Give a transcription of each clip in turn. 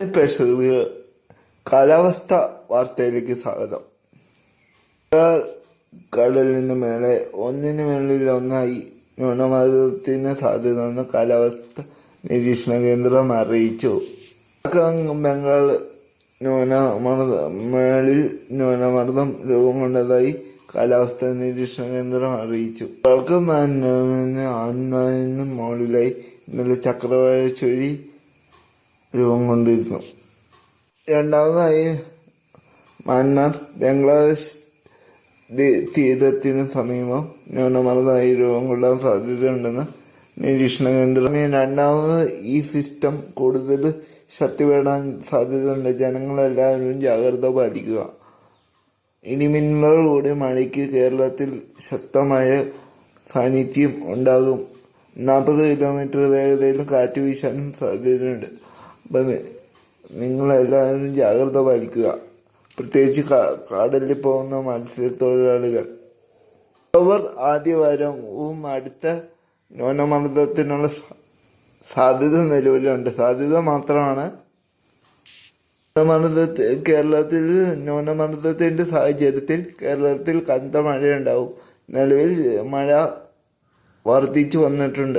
പ്രേക്ഷകർക്ക് കാലാവസ്ഥ വാർത്തയിലേക്ക് സ്വാഗതം. കടലിന് മേലെ ഒന്നിന് മേളിൽ ഒന്നായി ന്യൂനമർദ്ദത്തിന് സാധ്യതയെന്ന് കാലാവസ്ഥ നിരീക്ഷണ കേന്ദ്രം അറിയിച്ചു. ബംഗാൾ ന്യൂനമർദ്ദ മേളിൽ ന്യൂനമർദ്ദം രൂപം കൊണ്ടതായി കാലാവസ്ഥാ നിരീക്ഷണ കേന്ദ്രം അറിയിച്ചു. മാൻഡമാന് ആൻമാനും മുകളിലായി ഇന്നലെ ചക്രവാഴ ചുഴി രൂപം കൊണ്ടിരുന്നു. രണ്ടാമതായി മ്യാൻമാർ ബംഗ്ലാദേശ് തീരത്തിന് സമീപം ന്യൂനമർദ്ദമായി രൂപം കൊള്ളാൻ സാധ്യതയുണ്ടെന്ന് നിരീക്ഷണ കേന്ദ്രം. രണ്ടാമത് ഈ സിസ്റ്റം കൂടുതൽ ശക്തിപ്പെടാൻ സാധ്യതയുണ്ട്. ജനങ്ങളെല്ലാവരും ജാഗ്രത പാലിക്കുക. ഇടിമിന്നലോടുകൂടി മഴയ്ക്ക് കേരളത്തിൽ ശക്തമായ സാന്നിധ്യം ഉണ്ടാകും. നാൽപ്പത് കിലോമീറ്റർ വേഗതയിൽ കാറ്റ് വീശാനും സാധ്യതയുണ്ട്. നിങ്ങളെല്ലാവരും ജാഗ്രത പാലിക്കുക. പ്രത്യേകിച്ച് കാടലിൽ പോകുന്ന മത്സ്യത്തൊഴിലാളികൾ. അവർ ആദ്യവാരവും അടുത്ത ന്യൂനമർദ്ദത്തിനുള്ള സാധ്യത നിലവിലുണ്ട്. സാധ്യത മാത്രമാണ് ന്യൂനമർദ്ദത്തിൽ കേരളത്തിൽ ന്യൂനമർദ്ദത്തിന്റെ സാഹചര്യത്തിൽ കേരളത്തിൽ കനത്ത മഴയുണ്ടാവും. നിലവിൽ മഴ വർദ്ധിച്ചു വന്നിട്ടുണ്ട്.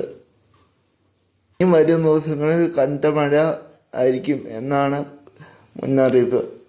ഇനി വരും ദിവസങ്ങളിൽ കനത്ത മഴ ആയിരിക്കും എന്നാണ് മുന്നറിയിപ്പ്.